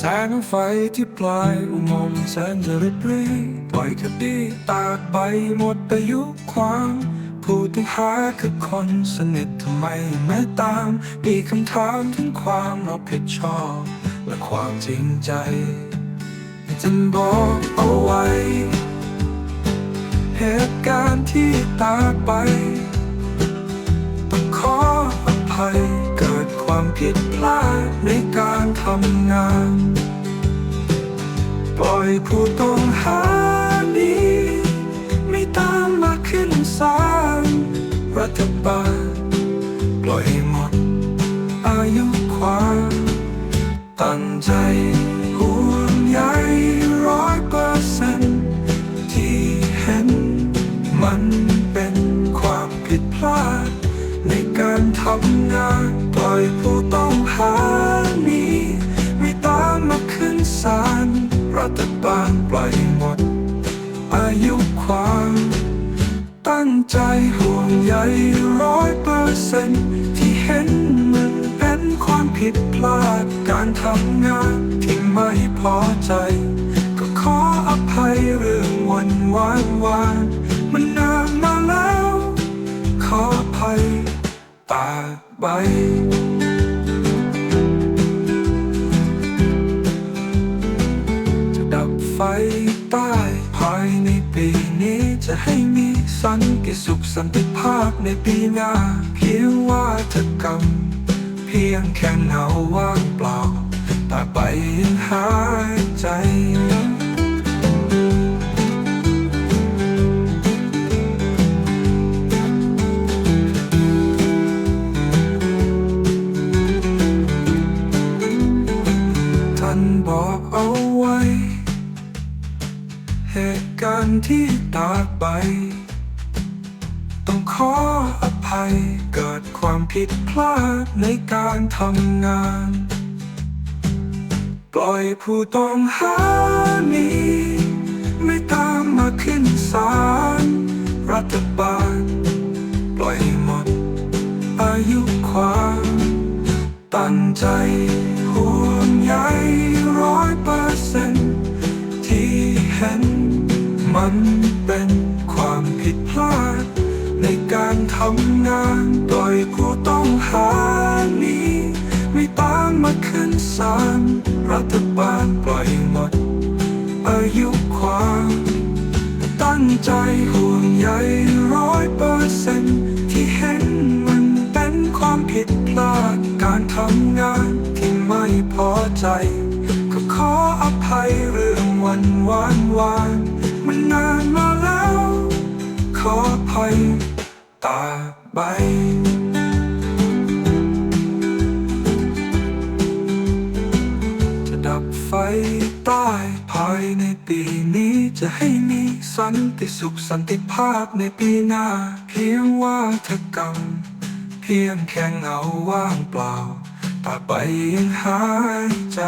แสงไฟที่ปลายอุโมงค์แสนจะริบรีปล่อยคดีตากใบหมดอายุความผู้ต้องหาคือคนสนิททำไมไม่ตามมีคำถามถึงความรับผิดชอบ และความจริงใจจะบอกเอาไว้ เหตุการณ์ที่ตากไปต้องขออภัย ผิดพลาดในการทำงาน ปล่อยผู้ต้องหานี้ไม่ตามมาขึ้นศาลรัฐบาลปล่อยหมดอายุความตั้งใจห่วงใยร้อยเปอร์เซ็นที่เห็น มันเป็นความผิดพลาดในการทำงาน อยผู้ต้องหานี้ไม่ตามมาขึ้นศาลรัฐบาลปล่อยหมด อายุความตั้งใจห่วงใยร้อยเปอร์เซ็นที่เห็นมันเป็นความผิดพลาดการทำงานที่ไม่พอใจ ก็ขออภัยเรื่องวันวานวานมันนานมาแล้ว ขออภัยากใบจะดับไฟใต้ภายในปีนี้จะให้มีสันติสุขสันติภาพในปีหน้าเพียงว่าเธอกรรมเพียงแค่เงาว่างเปล่าตาไปยังหายใจ บอกเอาไว้ เหตุการณ์ที่ตากไป ต้องขออภัยเกิดความผิดพลาดในการทำงาน ปล่อยผู้ต้องหานี้ ไม่ตามมาขึ้นศาลรัฐบาล ปล่อยหมด อายุความ ตั้งใจห่วงใย ร้อยเปอร์เซ็นที่เห็น มันเป็นความผิดพลาด ในการทำงานโดยผู้ต้องหานี้ ไม่ตามมาขึ้นศาลรัฐบาลปล่อยหมด อายุความ ตั้งใจห่วงใยร้อยเปอร์เซ็นที่เห็นมันเป็นความผิดพลาดการทำงานที่ไม่พอใจ ขออภัยเรื่องวันวานวานมันนานมาแล้ว ขออภัยตาใบจะดับไฟใต้ภายในปีนี้จะให้มีสันติสุขสันติภาพในปีหน้า เพียงว่าเธอกรรมเพียงแค่เงาว่างเปล่าตาไปยังหายใจ